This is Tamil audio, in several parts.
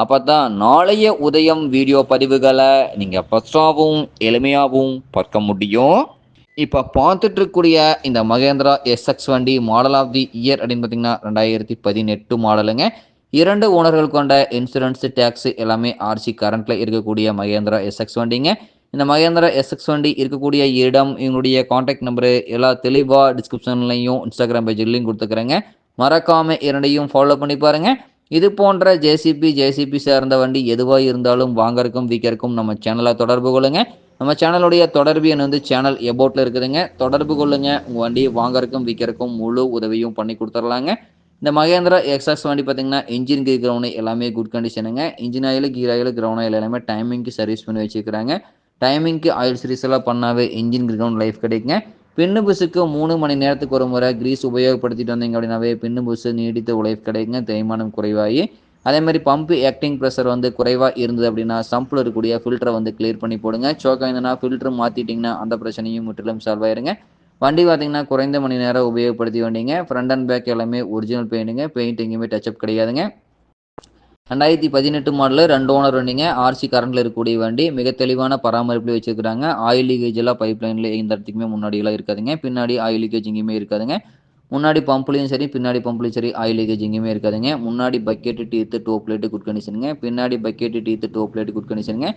அப்போ தான் நாளைய உதயம் வீடியோ பதிவுகளை நீங்கள் ஃபஸ்ட்டாகவும் எளிமையாகவும் பார்க்க முடியும். இப்போ பார்த்துட்டு இருக்கக்கூடிய இந்த மகேந்திரா எஸ்எக்ஸ் வண்டி மாடல் ஆஃப் தி இயர் அப்படின்னு பார்த்தீங்கன்னா ரெண்டாயிரத்தி பதினெட்டு மாடலுங்க. இரண்டு ஓனர்கள் கொண்ட இன்சூரன்ஸ் டேக்ஸ் எல்லாமே ஆர்சி கரண்ட்டில் இருக்கக்கூடிய மகேந்திரா எஸ்எக்ஸ் வண்டிங்க. இந்த மகேந்திரா எஸ்எக்ஸ் வண்டி இருக்கக்கூடிய இடம் இவங்களுடைய காண்டாக்ட் நம்பரு எல்லா தெளிவாக டிஸ்கிரிப்ஷன்லையும் இன்ஸ்டாகிராம் பேஜ்லையும் கொடுத்துக்கிறேங்க. மறக்காமல் இரண்டையும் ஃபாலோ பண்ணி பாருங்கள் இது போன்ற ஜேசிபி ஜேசிபி சார்ந்த வண்டி எதுவாக இருந்தாலும் வாங்கறக்கும் விற்கிறக்கும் நம்ம சேனலை தொடர்பு கொள்ளுங்க. நம்ம சேனலுடைய தொடர்பு எண் வந்து சேனல் எபோட்டில் இருக்குதுங்க. தொடர்பு கொள்ளுங்க. உங்கள் வண்டி வாங்கறக்கும் விற்கிறக்கும் முழு உதவியும் பண்ணி கொடுத்துர்லாங்க. இந்த மகேந்திரா எக்ஸாஸ் வண்டி பார்த்தீங்கன்னா இன்ஜின் கீர் கிரௌண்ட் எல்லாமே good கண்டிஷனுங்க engine oil gear oil ground oil எல்லாமே டைமிங்க்கு சர்வீஸ் பண்ணி வச்சுக்கிறாங்க டைமிங்க்கு ஆயில் சர்வீஸ் எல்லாம் பண்ணாவே இன்ஜின் கிரவுண்ட் லைஃப் கிடைக்குங்க. பின்னு புஸுக்கு மூணு மணி நேரத்துக்கு ஒரு முறை கிரீஸ் உபயோகப்படுத்திட்டு வந்தீங்க அப்படின்னாவே பின்னு புஸு நீடித்த உழைப்பு கிடைக்குங்க. தேய்மானம் குறைவாகி. அதே மாதிரி பம்பு ஆக்டிங் ப்ரெஷர் வந்து குறைவாக இருந்தது அப்படின்னா சம்பில் இருக்கக்கூடிய ஃபில்டரை வந்து கிளியர் பண்ணி போடுங்க. சோக்கா இருந்ததுன்னா ஃபில்டர் மாற்றிட்டிங்கன்னா அந்த பிரச்சனையும் முற்றிலும் சால்வ் ஆயிருங்க. வண்டி பார்த்தீங்கன்னா குறைந்த மணி நேரம் உபயோகப்படுத்தி வண்டிங்க. ஃப்ரண்ட் அண்ட் பேக் எல்லாமே ஒரிஜினல் பெயிண்ட்டுங்க பெயிண்ட் எங்கேயுமே டச்சப் கிடையாதுங்க. ரெண்டாயிரத்தி பதினெட்டு மாடலில் ரெண்டு ஓனர் வண்டிங்க. ஆர்சி கரண்டில் இருக்கக்கூடிய வண்டி. மிக தெளிவான பராமரிப்பில் வச்சுருக்குறாங்க. ஆயில் லீக்கேஜ் எல்லாம் பைப் லைனில் எந்த இடத்துக்குமே முன்னாடியெல்லாம் இருக்காதுங்க. பின்னாடி ஆயில் லீக்கேஜ் எங்கேயுமே இருக்காதுங்க. முன்னாடி பம்ப்லையும் சரி பின்னாடி பம்ப்லையும் சரி ஆயில் லீக்கேஜ் எங்கேயுமே இருக்காதுங்க. முன்னாடி bucket teeth top plate good கண்டிஷனுங்க பின்னாடி bucket teeth top plate good கண்டிஷனுங்க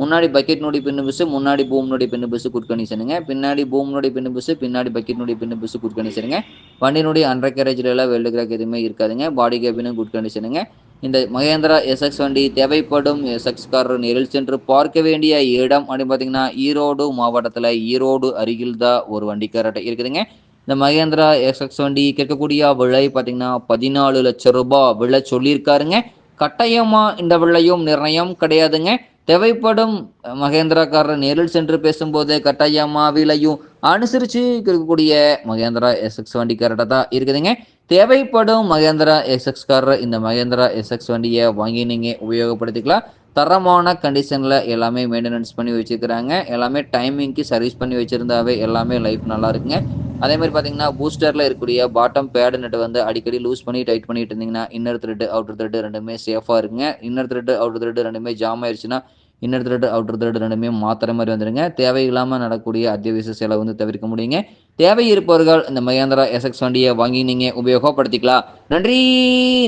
முன்னாடி பக்கெட்னுடைய பின்னு பஸ்ஸு முன்னாடி பூம்னுடைய பின்னு பஸ்ஸு குட் கண்டிஷனுங்க பின்னாடி பூம்னுடைய பின்னு பஸ்ஸு பின்னாடி பக்கெட்னுடைய பின்னு பஸ்ஸு குட் கண்டிஷனுங்க வண்டியினுடைய அண்டர் கேரேஜில் எல்லாம் வெல்டு கிராக் எதுவுமே இருக்காதுங்க. பாடி கேபினும் குட் கண்டிஷனுங்க இந்த மகேந்திரா எஸ்எக்ஸ் வண்டி தேவைப்படும் எஸ்எக்ஸ் கார் நேரில் சென்று பார்க்க வேண்டிய இடம் அப்படின்னு பார்த்தீங்கன்னா ஈரோடு மாவட்டத்தில் ஈரோடு அருகில் தான் ஒரு வண்டி கரெக்டாக இருக்குதுங்க. இந்த மகேந்திரா எஸ்எக்ஸ் வண்டி கேட்கக்கூடிய விலை பார்த்தீங்கன்னா பதினாலு லட்சம் ரூபாய் விலை சொல்லியிருக்காருங்க. கட்டாயமாக இந்த விலையும் நிர்ணயம் கிடையாதுங்க. தேவைப்படும் மகேந்திராக்காரர் நேரில் சென்று பேசும்போது கட்டாயமாக விலையும் அனுசரித்து இருக்கக்கூடிய மகேந்திரா எஸ்எக்ஸ் வண்டி தான் இருக்குதுங்க. தேவைப்படும் மகேந்திரா எஸ்எக்ஸ் காரர் இந்த மகேந்திரா எஸ்எக்ஸ் வண்டியை வாங்கி நீங்கள் உபயோகப்படுத்திக்கலாம். தரமான கண்டிஷனில் எல்லாமே மெயின்டெனன்ஸ் பண்ணி வச்சுருக்கிறாங்க. எல்லாமே டைமிங்க்கு சர்வீஸ் பண்ணி வச்சுருந்தாவே எல்லாமே லைஃப் நல்லா இருக்குங்க. அதே மாதிரி பார்த்தீங்கன்னா பூஸ்டரில் இருக்கக்கூடிய பாட்டம் பேடு நெட் வந்து அடிக்கடி லூஸ் பண்ணி டைட் பண்ணிட்டு இருந்தீங்கன்னா இன்னர் த்ரெட்டு அவுட்டர் த்ரெட்டு ரெண்டுமே சேஃபாக இருக்குங்க. இன்னர் த்ரெட்டு அவுட்டர் த்ரெட்டு ரெண்டுமே ஜாம் ஆயிடுச்சுன்னா இன்னர் த்ரெட் அவுட்டர் த்ரெட் ரெண்டுமே மாத்திர மாதிரி வந்துடுங்க. தேவையில்லாமல் நடக்கக்கூடிய அத்தியாவசிய செலவு வந்து தவிர்க்க முடியுங்க. தேவை இருப்பவர்கள் இந்த மகேந்திரா எஸ்எக்ஸ் வண்டியை வாங்கி நீங்கள் உபயோகப்படுத்திக்கலாம். நன்றி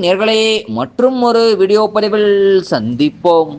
நேர்களே. மற்றும் ஒரு வீடியோ பதிவில் சந்திப்போம்.